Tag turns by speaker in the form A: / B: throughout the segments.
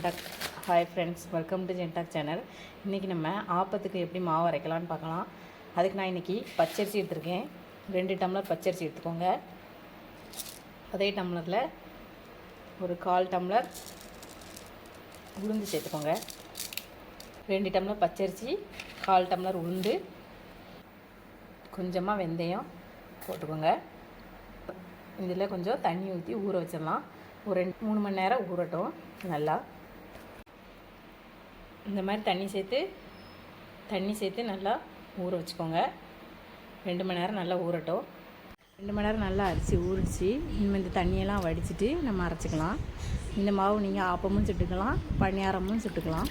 A: ஜென்டாக். Hi friends welcome to ஜென்டாக் channel இன்றைக்கி நம்ம ஆப்பத்துக்கு எப்படி மாவு அரைக்கலாம்னு பார்க்கலாம். அதுக்கு நான் இன்றைக்கி பச்சரிசி எடுத்துருக்கேன். ரெண்டு டம்ளர் பச்சரிசி எடுத்துக்கோங்க. அதே டம்ளரில் ஒரு கால் டம்ளர் உளுந்து சேர்த்துக்கோங்க. ரெண்டு டம்ளர் பச்சரிசி கால் டம்ளர் உளுந்து கொஞ்சமாக வெந்தயம் போட்டுக்கோங்க. இதில் கொஞ்சம் தண்ணி ஊற்றி ஊற வச்சிடலாம். ஒரு ரெண்டு மூணு மணி நேரம் ஊறட்டும். நல்லா இந்த மாதிரி தண்ணி சேர்த்து தண்ணி சேர்த்து நல்லா ஊற வச்சுக்கோங்க. ரெண்டு மணி நேரம் நல்லா ஊறட்டும். ரெண்டு மணி நேரம் நல்லா அரிசி ஊறிச்சு இனிமேல் இந்த தண்ணியெல்லாம் வடிச்சிட்டு நம்ம அரைச்சிக்கலாம். இந்த மாவு நீங்கள் ஆப்பமும் சுட்டுக்கலாம் பணியாரமும் சுட்டுக்கலாம்.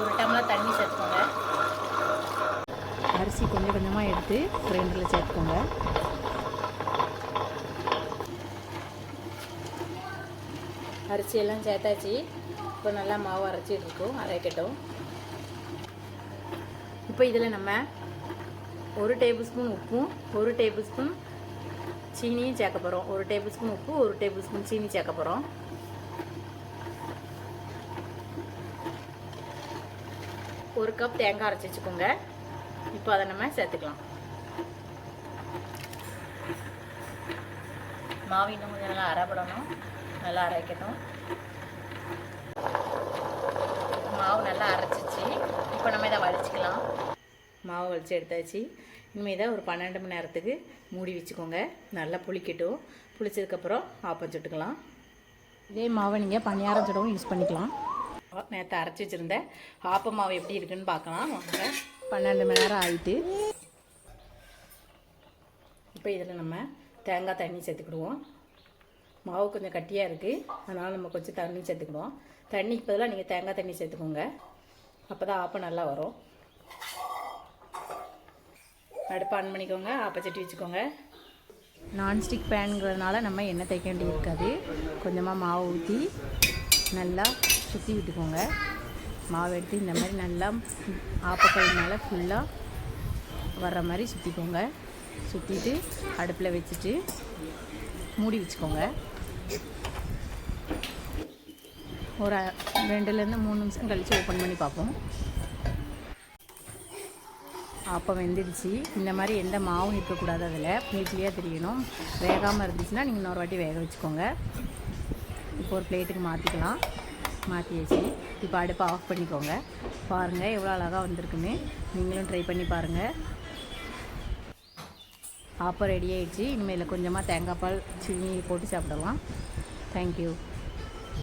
A: ஒரு டம்ளர் தண்ணி சேர்த்துக்கோங்க. அரிசி கொஞ்சம் கொஞ்சமாக எடுத்து கிரைண்டரில் சேர்த்துக்கோங்க. அரிசியெல்லாம் சேர்த்தாச்சு. இப்போ நல்லா மாவு அரைச்சிட்டு இருக்கோம். அரைக்கட்டும். இப்போ இதில் நம்ம ஒரு டேபிள் ஸ்பூன் உப்பும் ஒரு டேபிள் ஸ்பூன் சீனியும் சேர்க்க போகிறோம் ஒரு டேபிள் ஸ்பூன் உப்பு ஒரு டேபிள் ஸ்பூன் சீனி சேர்க்க போகிறோம் ஒரு கப் தேங்காய் அரைச்சி வச்சுக்கோங்க. இப்போ அதை நம்ம சேர்த்துக்கலாம். மாவு இன்னும் கொஞ்சம் நல்லா அரைப்படணும். நல்லா அரைக்கட்டும். மாவு நல்லா அரைச்சிச்சு. இப்போ நம்ம இதை வலிச்சிக்கலாம் மாவு வலிச்சு எடுத்தாச்சு. இனிமேல் இதை ஒரு பன்னெண்டு மணி நேரத்துக்கு மூடி வச்சுக்கோங்க. நல்லா புளிக்கட்டும். புளிச்சதுக்கப்புறம் ஆப்பம் சுட்டுக்கலாம் இதே மாவை நீங்கள் பணியாரம் சுடவும் யூஸ் பண்ணிக்கலாம். நேற்று அரைச்சி வச்சுருந்த ஆப்ப மாவு எப்படி இருக்குன்னு பார்க்கலாம். வாங்க. பன்னெண்டு மணி நேரம் ஆயிட்டு. இப்போ இதில் நம்ம தேங்காய் தண்ணி சேர்த்துக்கிடுவோம். மாவு கொஞ்சம் கட்டியாக இருக்குது அதனால் நம்ம கொஞ்சம் தண்ணி சேர்த்துக்கிடுவோம். தண்ணிக்கு பதிலாக நீங்கள் தேங்காய் தண்ணி சேர்த்துக்கோங்க. அப்போ தான் ஆப்பம் நல்லா வரும். அடுப்பு ஆன் பண்ணிக்கோங்க. ஆப்பச்சட்டி வச்சுக்கோங்க. நான்ஸ்டிக் பேனுங்கிறதுனால நம்ம எண்ணெய் தேய்க்க வேண்டியது இருக்காது. கொஞ்சமாக மாவு ஊற்றி நல்லா சுற்றி விட்டுக்கோங்க. மாவு எடுத்து இந்த மாதிரி நல்லா ஆப்பக்கல்னால ஃபுல்லாக வர்ற மாதிரி சுற்றிக்கோங்க சுற்றிட்டு அடுப்பில் வச்சுட்டு மூடி வச்சுக்கோங்க. ஒரு ரெண்டுலேருந்து மூணு நிமிஷம் கழித்து ஓப்பன் பண்ணி பார்ப்போம். அப்போ வெந்துடுச்சு. இந்த மாதிரி எந்த மாவும் இருக்கக்கூடாது அதில். புளிப்புலியாக தெரியணும். வேகாமல் இருந்துச்சுன்னா நீங்கள் இன்னொரு வாட்டி வேக வச்சுக்கோங்க. இப்போ ஒரு பிளேட்டுக்கு மாற்றிக்கலாம் மாற்றியாச்சு இப்போ அடுப்பை ஆஃப் பண்ணிக்கோங்க. பாருங்கள் எவ்வளோ அழகாக வந்திருக்குன்னு. நீங்களும் ட்ரை பண்ணி பாருங்கள் ஆப்பம் ரெடி ஆயிடுச்சு இனிமேல் கொஞ்சமாக தேங்காய் பால் சீனி போட்டு சாப்பிடலாம் தேங்க்யூ